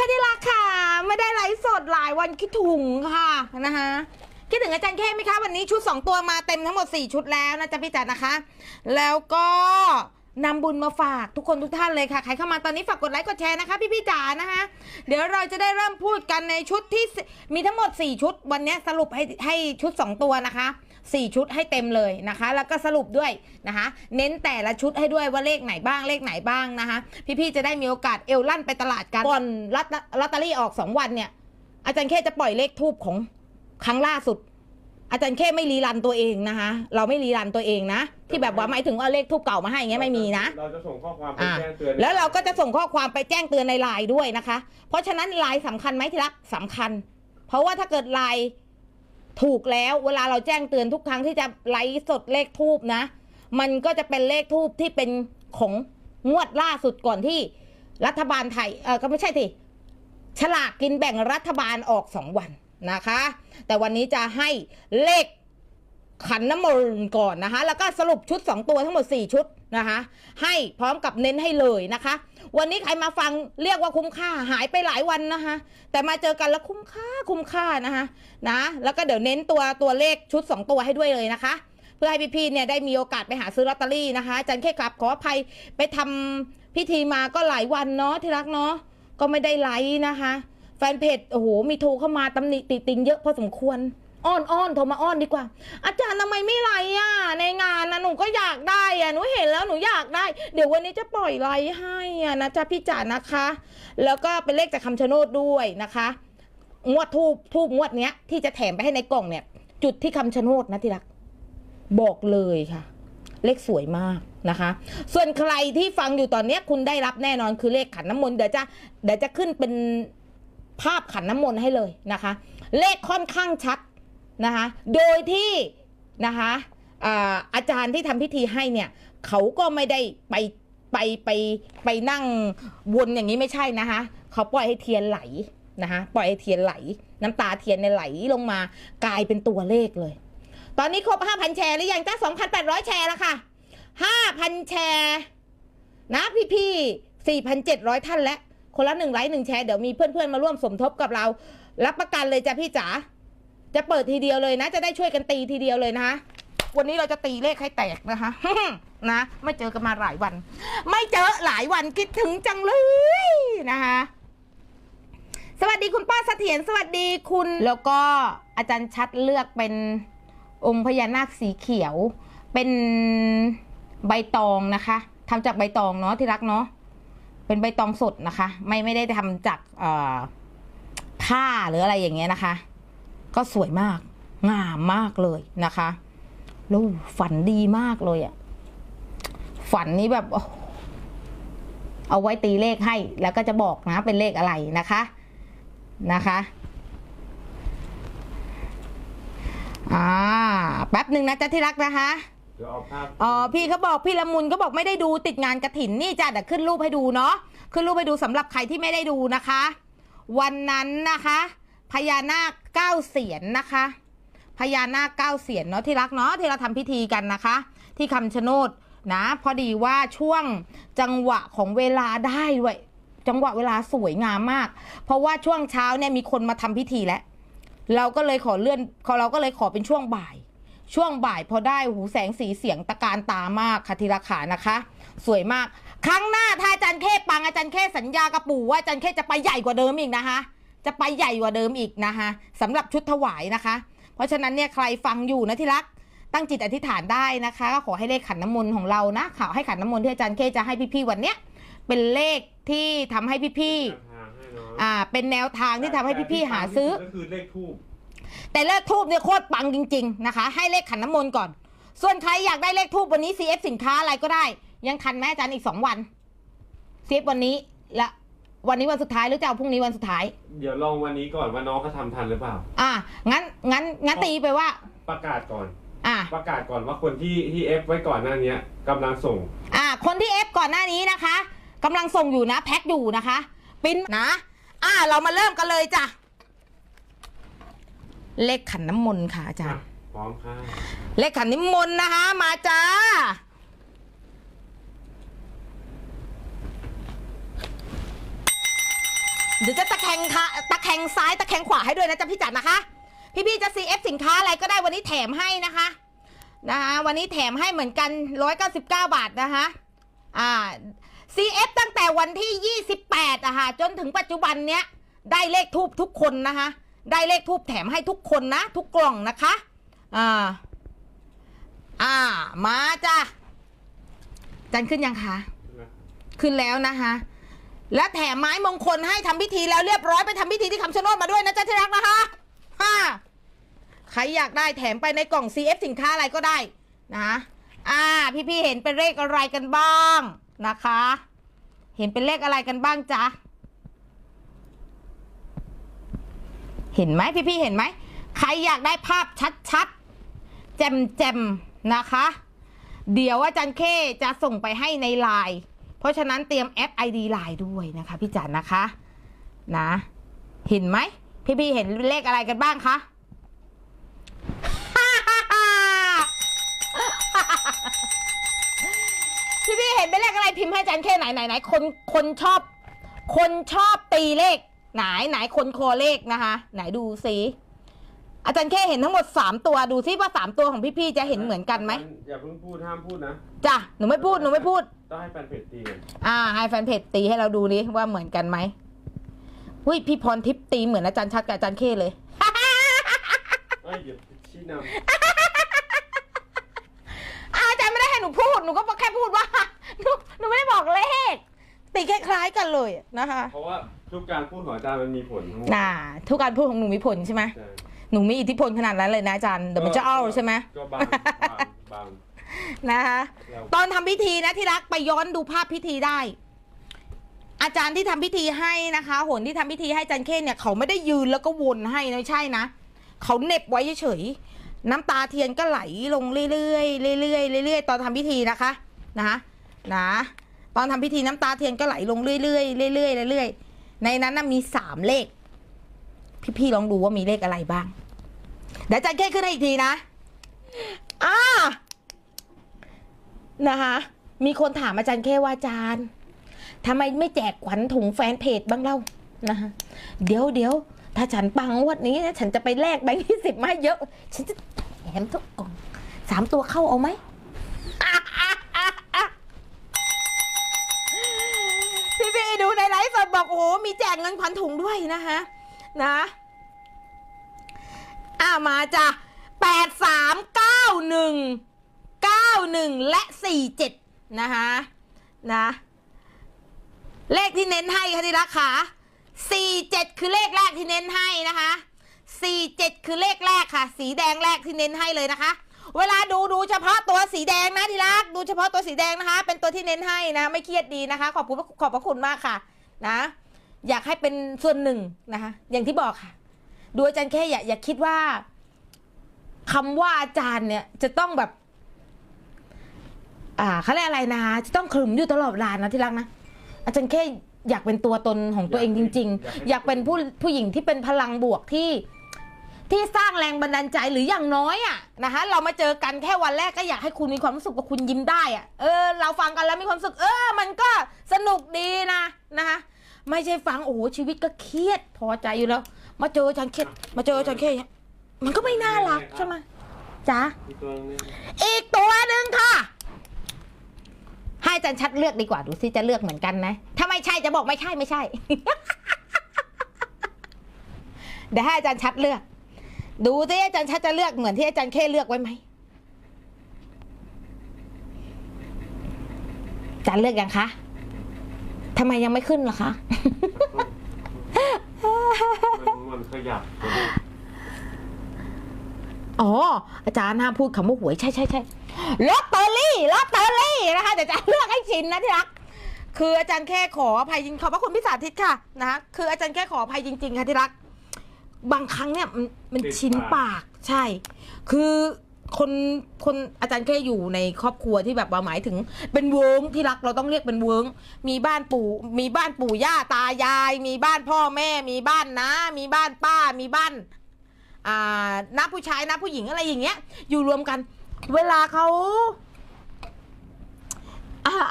ค่ะที่รักค่ะ ไม่ได้ไลฟ์สดหลายวันคิดถึงค่ะนะคะคิดถึงอาจารย์เข้ไหมคะ วันนี้ชุด 2 ตัวมาเต็มทั้งหมด 4 ชุดแล้วนะจ๊ะพี่จัดนะคะ แล้วก็นำบุญมาฝากทุกคนทุกท่านเลยค่ะ ใครเข้ามาตอนนี้ฝากกดไลค์กดแชร์นะคะพี่พี่จ๋านะคะ เดี๋ยวเราจะได้เริ่มพูดกันในชุดที่มีทั้งหมด 4 ชุด วันนี้สรุปให้ให้ชุด 2 ตัวนะคะ 4 ชุดให้เต็มเลยนะคะ แล้วก็สรุปด้วยนะคะ เน้นแต่ละชุดให้ด้วยว่าเลขไหนบ้างเลขไหนบ้างนะคะ พี่ๆจะได้มีโอกาสเอลลั่นไปตลาดกันก่อนลอตลอตเตอรี่ออก 2 วันเนี่ย อาจารย์เคจะปล่อยเลขทูบของครั้งล่าสุด อาจารย์เคไม่รีรันตัวเองนะคะ เราไม่รีรันตัวเองนะ ที่แบบว่าหมายถึงเอาเลขทูบเก่ามาให้อย่างเงี้ยไม่มีนะ เราจะส่งข้อความไปอ่าแจ้งเตือนแล้วเราก็จะส่งข้อความไปแจ้งเตือนในไลน์ด้วยนะคะ เพราะฉะนั้นไลน์สำคัญไหมที่รักสำคัญ เพราะว่าถ้าเกิดไลน์ ถูกแล้วเวลาเราแจ้งเตือนทุกครั้งที่จะไลฟ์สดเลขทูบนะ มันก็จะเป็นเลขทูบที่เป็นของงวดล่าสุดก่อนที่รัฐบาลไทยเออก็ไม่ใช่ทีฉลากกินแบ่งรัฐบาลออกสองวันนะคะ แต่วันนี้จะให้เลข ขันน้ำมนต์ก่อนนะคะ แล้วก็สรุปชุด 2 ตัวทั้งหมด 4 ชุดนะคะ ให้พร้อมกับเน้นให้เลยนะคะ วันนี้ใครมาฟังเรียกว่าคุ้มค่าหายไปหลายวันนะคะ แต่มาเจอกันแล้วคุ้มค่าคุ้มค่านะคะนะแล้วก็เดี๋ยวเน้นตัวตัวเลขชุด 2 ตัวให้ด้วยเลยนะคะ เพื่อให้พี่ๆเนี่ยได้มีโอกาสไปหาซื้อลอตเตอรี่นะคะจันแค่กลับขออภัยไปทำพิธีมาก็หลายวันเนาะที่รักเนาะก็ไม่ได้ไลฟ์นะคะ แฟนเพจโอ้โหมีโทรเข้ามาตำหนิติติงเยอะพอสมควร อ้อนอ้อนโทรมาอ้อนดีกว่า อาจารย์ทำไมไม่ไลฟ์อะ ในงานนะหนูก็อยากได้อะหนูเห็นแล้วหนูอยากได้ เดี๋ยววันนี้จะปล่อยไลฟ์ให้อะนะจ๊ะพี่จ๋านะคะ แล้วก็เป็นเลขจากคำชะโนดด้วยนะคะ งวดทูบทูบงวดเนี้ย ที่จะแถมไปให้ในกล่องเนี่ย จุดที่คำชะโนดนะที่รัก บอกเลยค่ะ เลขสวยมากนะคะ ส่วนใครที่ฟังอยู่ตอนเนี้ยคุณได้รับแน่นอนคือเลขขันน้ำมนต์เดี๋ยวจะเดี๋ยวจะขึ้นเป็นภาพขันน้ำมนต์ให้เลยนะคะ เลขค่อนข้างชัด นะคะโดยที่นะคะอาจารย์ที่ทำพิธีให้เนี่ยเขาก็ไม่ได้ไปไปไปไปนั่งวนอย่างนี้ไม่ใช่นะคะเขาปล่อยให้เทียนไหลนะคะปล่อยให้เทียนไหล น้ำตาเทียนเนี่ยไหลลงมากลายเป็นตัวเลขเลย ตอนนี้ครบ 5,000 แชร์หรือยังจ้า2,800 แชร์แล้วค่ะ5,000 แชร์นะพี่ๆ4,700 ท่านแล้วคนละหนึ่งไลค์หนึ่งแชร์เดี๋ยวมีเพื่อนๆมาร่วมสมทบกับเรา รับประกันเลยจ้ะพี่จ๋า จะเปิดทีเดียวเลยนะ จะได้ช่วยกันตีทีเดียวเลยนะคะวันนี้เราจะตีเลขให้แตกนะคะ นะไม่เจอกันมาหลายวัน ไม่เจอหลายวันคิดถึงจังเลยนะคะสวัสดีคุณป้าเสถียรสวัสดีคุณ แล้วก็อาจารย์ชัดเลือกเป็นองค์พญานาคสีเขียว เป็นใบตองนะคะทำจากใบตองเนาะที่รักเนาะเป็นใบตองสดนะคะ ไม่ไม่ได้ทำจากผ้าหรืออะไรอย่างเงี้ยนะคะ ก็สวยมาก งามมากเลยนะคะแล้วฝันดีมากเลยอะฝันนี้แบบโอ้โหเอาไว้ตีเลขให้ แล้วก็จะบอกนะเป็นเลขอะไรนะคะนะคะอ่าแป๊บหนึ่งนะจ๊ะที่รักนะคะเดี๋ยวเอาภาพอ๋อพี่เขาบอกพี่ละมุนก็บอกไม่ได้ดูติดงานกระถินนี่จ้ะเดี๋ยวขึ้นรูปให้ดูเนาะขึ้นรูปให้ดูสำหรับใครที่ไม่ได้ดูนะคะ วันนั้นนะคะ พญานาคเก้าเสียนนะคะ พญานาคเก้าเสียนเนาะที่รักเนาะที่เราทำพิธีกันนะคะ ที่คำชะโนดนะ พอดีว่าช่วงจังหวะของเวลาได้ด้วยจังหวะเวลาสวยงามมาก เพราะว่าช่วงเช้าเนี่ยมีคนมาทำพิธีแล้วเราก็เลยขอเลื่อนเราก็เลยขอเป็นช่วงบ่าย ช่วงบ่ายพอได้หูแสงสีเสียงตะการตามากค่ะทีละขานะคะ สวยมาก ครั้งหน้าถ้าอาจารย์เข้ปังอาจารย์เข้สัญญากระปู่ว่าอาจารย์เข้จะไปใหญ่กว่าเดิมอีกนะคะ จะไปใหญ่กว่าเดิมอีกนะคะสำหรับชุดถวายนะคะ เพราะฉะนั้นเนี่ยใครฟังอยู่นะที่รักตั้งจิตอธิษฐานได้นะคะ ก็ขอให้เลขขันน้ำมนต์ของเรานะข่าวให้ขันน้ำมนต์ที่อาจารย์เข้จะให้พี่ๆวันเนี้ยเป็นเลขที่ทำให้พี่ทางให้เนาะๆอ่าเป็นแนวทางที่ทำให้พี่ๆหาซื้อก็คือเลขทูบแต่เลขทูบเนี่ยโคตรปังจริง ๆนะคะ ให้เลขขันน้ำมนต์ก่อน ส่วนใครอยากได้เลขทูบวันนี้ CF สินค้าอะไรก็ได้ ยังทันไหมอาจารย์อีกสองวัน CF วันนี้และ วันนี้วันสุดท้ายหรือจะเอาพรุ่งนี้วันสุดท้าย เดี๋ยวลองวันนี้ก่อนว่าน้องเขาทำทันหรือเปล่า อะงั้นงั้นงั้นตีไปว่า ประกาศก่อน อะประกาศก่อนว่าคนที่ที่เอฟไว้ก่อนหน้านี้กำลังส่ง อะคนที่ F ก่อนหน้านี้นะคะกำลังส่งอยู่นะแพ็คอยู่นะคะปริ้นนะ อะเรามาเริ่มกันเลยจ้ะเลขขันน้ำมนต์ค่ะอาจารย์ พร้อมค่ะ เลขขันนิมนต์นะคะ มาจ้า เดี๋ยวจะตะแคงค่ะตะแคงซ้ายตะแคงขวาให้ด้วยนะจ๊ะพี่จัดนะคะ พี่ๆจะ CF สินค้าอะไรก็ได้วันนี้แถมให้นะคะนะคะวันนี้แถมให้เหมือนกัน 199 บาทนะคะอ่า CF ตั้งแต่วันที่ 28อะค่ะจนถึงปัจจุบันเนี้ยได้เลขทูบทุกคนนะคะ ได้เลขทูบแถมให้ทุกคนนะ ทุกกล่องนะคะอ่าอ่ามาจ้ะจันขึ้นยังคะขึ้นแล้วนะคะ และแถมไม้มงคลให้ทำพิธีแล้วเรียบร้อยไปทำพิธีที่คำชะโนดมาด้วยนะจ๊ะที่รักนะคะฮ่าใครอยากได้แถมไปในกล่อง CF สินค้าอะไรก็ได้นะอ่าพี่ๆเห็นเป็นเลขอะไรกันบ้างนะคะ เห็นเป็นเลขอะไรกันบ้างจ๊ะเห็นไหมพี่ๆเห็นไหมใครอยากได้ภาพชัดๆแจ่มๆนะคะ เดี๋ยวอาจารย์เคจะส่งไปให้ในไลน์ เพราะฉะนั้นเตรียมแอป ID ไลน์ด้วยนะคะพี่จันนะคะนะเห็นไหมพี่ๆเห็นเลขอะไรกันบ้างคะพี่ๆเห็นเป็นเลขอะไรพิมพ์ให้อาจารย์เคไหนไหนไหนคนคนชอบ คนชอบตีเลข ไหนไหนคนคอเลขนะคะ ไหนดูสิอาจารย์แค่เห็นทั้งหมดสามตัวดูซิว่าสามตัวของพี่ๆจะเห็นเหมือนกันไหมอย่าเพิ่งพูดห้ามพูดนะ จ้ะหนูไม่พูดหนูไม่พูด ต้องให้แฟนเพจตีกันอ่า ให้แฟนเพจตีให้เราดูดิว่าเหมือนกันไหมหุ้ยพี่พรทิพย์ตีเหมือนอาจารย์ชัดกับอาจารย์เคเลย เอ้ยอย่าชี้นอ้าวอาจารย์ไม่ได้ให้หนูพูด หนูก็แค่พูดว่า หนูหนูไม่ได้บอกเลข ตีคล้ายๆกันเลยนะคะำเพราะว่าทุกการพูดของอาจารย์มันมีผลทั้งหมดน่า ทุกการพูดของหนูมีผลใช่ไหม ใช่หนูมีอิทธิพลขนาดนั้นเลยนะอาจารย์ เดี๋ยวมันจะเอาใช่ไหม ก็บางบางบาง นะคะแล้วตอนทำพิธีนะที่รักไปย้อนดูภาพพิธีได้ อาจารย์ที่ทำพิธีให้นะคะหนที่ทำพิธีให้อาจันเคนเนี่ยเขาไม่ได้ยืนแล้วก็วนให้นะไม่ใช่นะเขาเหน็บไว้เฉยๆน้ำตาเทียนก็ไหลลงเรื่อยๆเรื่อยๆเรื่อยๆตอนทำพิธีนะคะนะคะนะตอนทำพิธีน้ำตาเทียนก็ไหลลงเรื่อยๆเรื่อยๆเรื่อยๆในนั้นนะมีสามเลข พี่ๆลองดูว่ามีเลขอะไรบ้างเดี๋ยวอาจารย์เคนขึ้นให้อีกทีนะอ่า นะคะ มีคนถามอาจารย์แค่ว่าอาจารย์ทำไมไม่แจกขวัญถุงแฟนเพจบ้างเล่านะคะเดี๋ยวเดี๋ยวถ้าฉันปังงวันนี้นะฉันจะไปแลกแบงค์ยี่สิบมาให้เยอะ ฉันจะแถมทุกกล่องสามตัวเข้าเอาไหมพี่พี่ดูในไลฟ์สดบอกโอ้โหมีแจกเงินขวัญถุงด้วยนะคะนะอ่ามาจ้ะแปดสามเก้าหนึ่ง 91 และ 47 นะคะนะ เลขที่เน้นให้ค่ะที่รักค่ะ47 คือเลขแรกที่เน้นให้นะคะ47 คือเลขแรกค่ะ สีแดงแรกที่เน้นให้เลยนะคะ เวลาดูดูเฉพาะตัวสีแดงนะที่รัก ดูเฉพาะตัวสีแดงนะคะ เป็นตัวที่เน้นให้นะ ไม่เครียดดีนะคะ ขอบคุณขอบพระคุณมากค่ะ นะ อยากให้เป็นส่วนหนึ่งนะคะ อย่างที่บอกค่ะ ดูอาจารย์แค่อย่าอย่าคิดว่าคำว่าอาจารย์เนี่ยจะต้องแบบ อ่าเขาเรียกอะไรนะจะต้องขรึมอยู่ตลอดเวลานะที่รักนะอาจารย์แค่อยากเป็นตัวตนของตัวเองจริง ๆ อยากเป็นผู้ผู้หญิงที่เป็นพลังบวกที่ ที่สร้างแรงบันดาลใจหรืออย่างน้อยอะนะคะเรามาเจอกันแค่วันแรกก็อยากให้คุณมีความรู้สึกว่าคุณยิ้มได้อะเออเราฟังกันแล้วมีความรู้สึก เออ มันก็สนุกดีนะนะคะไม่ใช่ฟังโอ้โหชีวิตก็เครียดพอใจอยู่แล้ว มาเจออาจารย์เครียดมาเจออาจารย์เครียดมันก็ไม่น่ารักใช่ไหมจ๊ะมีตัวนึงอีกตัวหนึ่งค่ะให้อา จารย์ชัดเลือกดีกว่าดูซิจะเลือกเหมือนกันไหมถ้าไม่ใช่จะบอกไม่ใช่ไม่ใช่ เดี๋ยวให้อาจารย์ชัดเลือก ดูซิอาจารย์ชัดจะเลือกเหมือนที่อาจารย์เคเลือกไว้ไหมอาจารย์เลือกยังคะทำไมยังไม่ขึ้นล่ะคะ มันมันขยับตัวนี้อ๋ออาจารย์ห้ามพูดคำว่าหวยใช่ใช่ใช่ ลอตเตอรี่ลอตเตอรี่นะคะเดี๋ยวอาจารย์เลือกให้ชินนะที่รัก คืออาจารย์แค่ขออภัยจริงขอบพระคุณพี่สาธิตค่ะนะคะคืออาจารย์แค่ขออภัยจริง ๆ ค่ะที่รัก บางครั้งเนี่ยมันมันชินปากใช่ คือคนคนอาจารย์แค่อยู่ในครอบครัวที่แบบว่าหมายถึง เป็นเวิงที่รักเราต้องเรียกเป็นเวิงมีบ้านปู่มีบ้านปู่ย่าตายาย มีบ้านพ่อแม่ มีบ้านน้ามีบ้านป้ามีบ้าน อ่าน้าผู้ชายน้าผู้หญิงอะไรอย่างเงี้ย อยู่รวมกัน เวลาเขา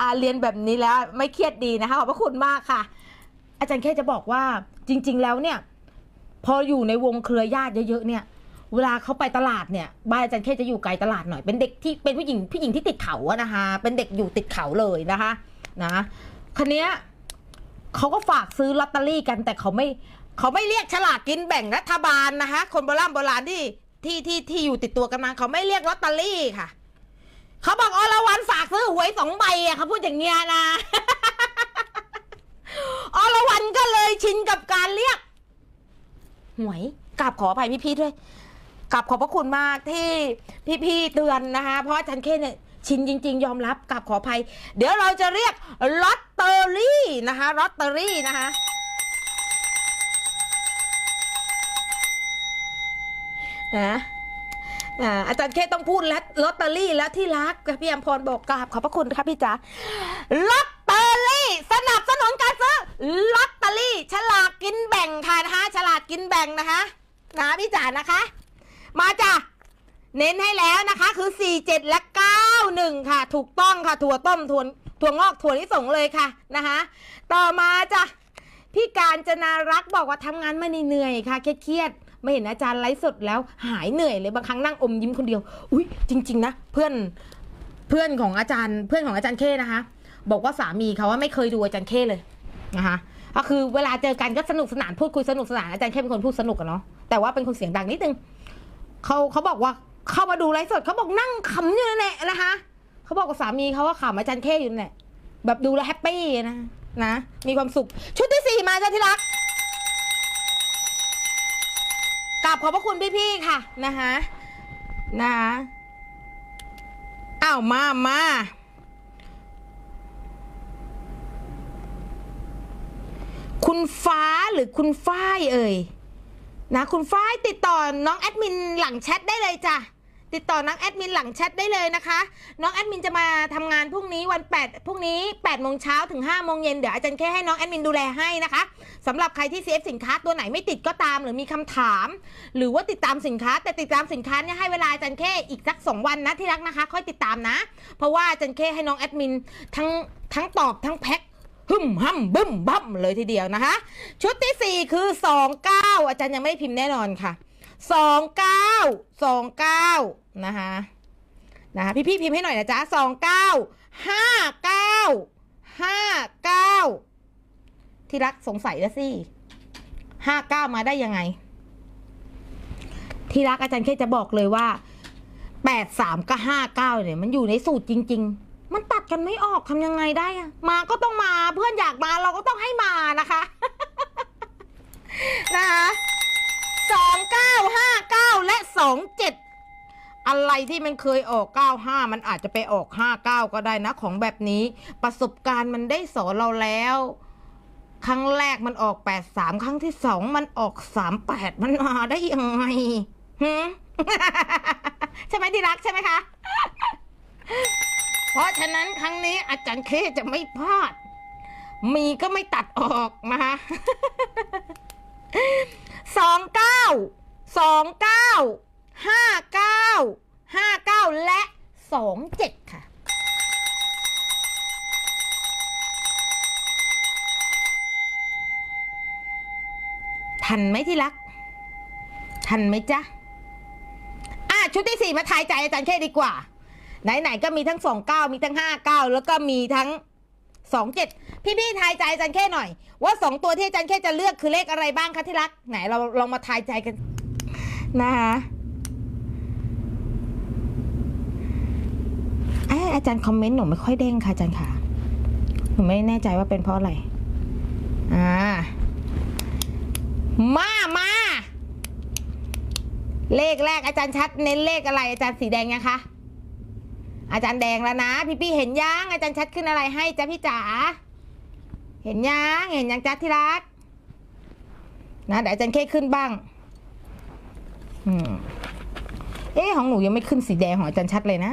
อาเรียนแบบนี้แล้วไม่เครียดดีนะคะขอบพระคุณมากค่ะ อาจารย์แค่จะบอกว่าจริง ๆ แล้วเนี่ย พออยู่ในวงเครือญาติเยอะๆเนี่ย เวลาเขาไปตลาดเนี่ยบ้านอาจารย์แค่จะอยู่ไกลตลาดหน่อยเป็นเด็กที่เป็นผู้หญิงผู้หญิงที่ติดเขาอะนะคะ เป็นเด็กอยู่ติดเขาเลยนะคะนะคันเนี้ยเขาก็ฝากซื้อลอตเตอรี่กันแต่เขาไม่เขาไม่เรียกฉลากกินแบ่งรัฐบาลนะคะ คนโบราณโบราณที่ ที่ที่ที่อยู่ติดตัวกันมาเขาไม่เรียกลอตเตอรี่ค่ะ เขาบอกอรวันฝากซื้อหวยสองใบอะเขาพูดอย่างเงี้ยนะ อรวันก็เลยชินกับการเรียก หวยกราบขออภัยพี่ๆด้วยกราบขอบพระคุณมากที่พี่ๆเตือนนะคะ เพราะอาจารย์เคเนี่ยชินจริง ๆ ยอมรับกราบขออภัย เดี๋ยวเราจะเรียกลอตเตอรี่นะคะลอตเตอรี่นะคะ นะอ่าอาจารย์เคต้องพูดแล้วลอตเตอรี่แล้วที่รักพี่อมพรบอกกราบขอบพระคุณครับพี่จ๋าลอตเตอรี่สนับสนุนการซื้อลอตเตอรี่ฉลากกินแบ่งค่ะนะคะฉลากกินแบ่งนะคะนะพี่จ๋านะคะ มาจ้ะเน้นให้แล้วนะคะ คือ 47 และ 91 ค่ะ ถูกต้องค่ะถั่วต้มถั่วถั่วงอกถั่วลิสงเลยค่ะนะคะต่อมาจ้ะพี่การจนารักษ์บอกว่าทำงานม่เหนื่อยๆค่ะเครียดๆ ไม่เห็นอาจารย์ไลฟ์สดแล้วหายเหนื่อยเลยบางครั้งนั่งอมยิ้มคนเดียว อุ้ยจริง ๆ นะ เพื่อนเพื่อนของอาจารย์เพื่อนของอาจารย์เคนะคะ บอกว่าสามีเขาว่าไม่เคยดูอาจารย์เคเลยนะคะก็คือเวลาเจอกันก็สนุกสนานพูดคุยสนุกสนานอาจารย์เคเป็นคนพูดสนุกอะเนาะแต่ว่าเป็นคนเสียงดังนิดนึงเขาเขาบอกว่าเข้ามาดูไลฟ์สดเขาบอกนั่งขำอยู่นั่นแหละนะคะเขาบอกกับสามีเขาว่าขำอาจารย์เคอยู่นั่นแหละแบบดูแลวแฮปปี้นะนะ มีความสุข ชุดที่สี่มาจ้าที่รัก กราบขอบพระคุณพี่ๆค่ะนะคะนะคะอ้าวมามาคุณฟ้าหรือคุณฝ้ายเอ่ยนะ คุณฝ้ายติดต่อน้องแอดมินหลังแชทได้เลยจ้ะ ติดต่อน้องแอดมินหลังแชทได้เลยนะคะ น้องแอดมินจะมาทำงานพรุ่งนี้วัน8พรุ่งนี้8โมงเช้าถึง5โมงเย็นเดี๋ยวอาจารย์แค่ให้น้องแอดมินดูแลให้นะคะสำหรับใครที่ CF สินค้าตัวไหนไม่ติดก็ตาม หรือมีคำถาม หรือว่าติดตามสินค้า แต่ติดตามสินค้าเนี่ยให้เวลาอาจารย์แค่อีกสักสองวันนะที่รักนะคะ ค่อยติดตามนะ เพราะว่าอาจารย์แค่ให้น้องแอดมินทั้งทั้งตอบทั้งแพ็คหึมห้ำบึ้มบั้มเลยทีเดียวนะคะ ชุดที่สี่คือสองเก้าอาจารย์ยังไม่ได้พิมพ์แน่นอนค่ะ สองเก้าสองเก้านะคะนะคะพี่พี่พิมพ์ให้หน่อยนะจ๊ะสองเก้าห้าเก้าห้าเก้าที่รักสงสัยแล้วสิห้าเก้ามาได้ยังไง ที่รักอาจารย์แค่จะบอกเลยว่าแปดสามกับห้าเก้าเนี่ยมันอยู่ในสูตรจริง ๆ มันตัดกันไม่ออกทำยังไงได้อะมาก็ต้องมาเพื่อนอยากมาเราก็ต้องให้มานะคะ นะคะ สองเก้าห้าเก้าและสองเจ็ดอะไรที่มันเคยออกเก้าห้ามันอาจจะไปออกห้าเก้าก็ได้นะ ของแบบนี้ประสบการณ์มันได้สอนเราแล้ว ครั้งแรกมันออกแปดสามครั้งที่สองมันออกสามแปดมันมาได้ยังไงหืใช่ไหมที่รักใช่ไหมคะ เพราะฉะนั้นครั้งนี้อาจารย์เคจะไม่พลาด มีก็ไม่ตัดออกนะคะ สองเก้าสองเก้าห้าเก้าห้าเก้าและสองเจ็ดค่ะทันไหมที่รัก ทันไหมจ๊ะ อะ ชุดที่สี่มาทายใจอาจารย์แค่ดีกว่า ไหน ๆ ก็มีทั้งสองเก้ามีทั้งห้าเก้าแล้วก็มีทั้ง สองเจ็ดพี่ๆทายใจอาจารย์แค่หน่อย ว่าสองตัวที่อาจารย์แค่จะเลือกคือเลขอะไรบ้างคะที่รัก ไหนเราลองมาทายใจกันนะคะเอ้ยอาจารย์คอมเมนต์หนูไม่ค่อยเด้งค่ะอาจารย์ค่ะ หนูไม่แน่ใจว่าเป็นเพราะอะไร อ่า มามา เลขแรกอาจารย์ชัดเน้นเลขอะไรอาจารย์สีแดงยังคะ อาจารย์แดงแล้วนะ พี่พี่เห็นยังอาจารย์ชัดขึ้นอะไรให้จ้ะพี่จ๋าเห็นยังเห็นยังจ้าที่รักนะเดี๋ยวอาจารย์เคขึ้นบ้างอืมเอ๊ของหนูยังไม่ขึ้นสีแดงของอาจารย์ชัดเลยนะ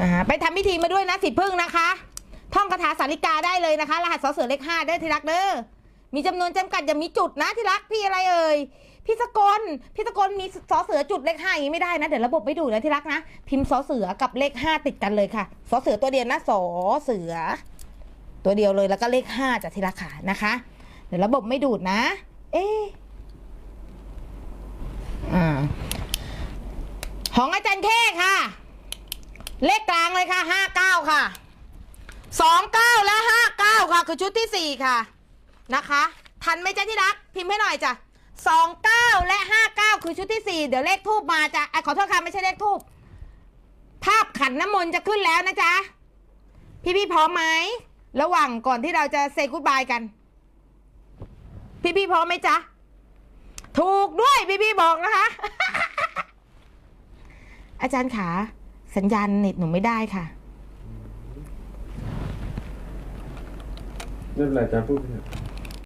นะคะไปทำพิธีมาด้วยนะสิพึ่งนะคะ ท่องคาถาสาริกาได้เลยนะคะ รหัสสเสือเลขห้าได้ที่รักเด้อ มีจำนวนจำกัดอย่ามีจุดนะที่รักพี่อะไรเอ่ยพี่สกลพี่สกลมีสอเสือจุดเลขห้าอย่างนี้ไม่ได้นะ เดี๋ยวระบบไม่ดูนะที่รักนะ พิมพ์สอเสือกับเลขห้าติดกันเลยค่ะสอเสือตัวเดียวนะสอเสือ ตัวเดียวเลยแล้วก็เลขห้าจากที่รักค่ะนะคะ เดี๋ยวระบบไม่ดูดนะ เอ๊อ่าของอาจารย์เข้ค่ะ เลขกลางเลยค่ะห้าเก้าค่ะสองเก้าและห้าเก้าค่ะ คือชุดที่สี่ค่ะ นะคะ ทันไหมจ๊ะที่รัก พิมพ์ให้หน่อยจ้ะสองเก้าและห้าเก้าคือชุดที่สี่เดี๋ยวเลขทูบมาจ้ะอขอโทษค่ะไม่ใช่เลขทูบภาพขันน้ำมนต์จะขึ้นแล้วนะจ๊ะ พี่พี่พร้อมไหมระหว่างก่อนที่เราจะเซกู d บายกัน พี่พี่พร้อมไหมจ๊ะ ถูกด้วยพี่พี่บอกนะคะ อาจารย์ขา สัญญาณเน็ตหนูไม่ได้ค่ะไม่เป็นไรจ้าพูดไปเถอะ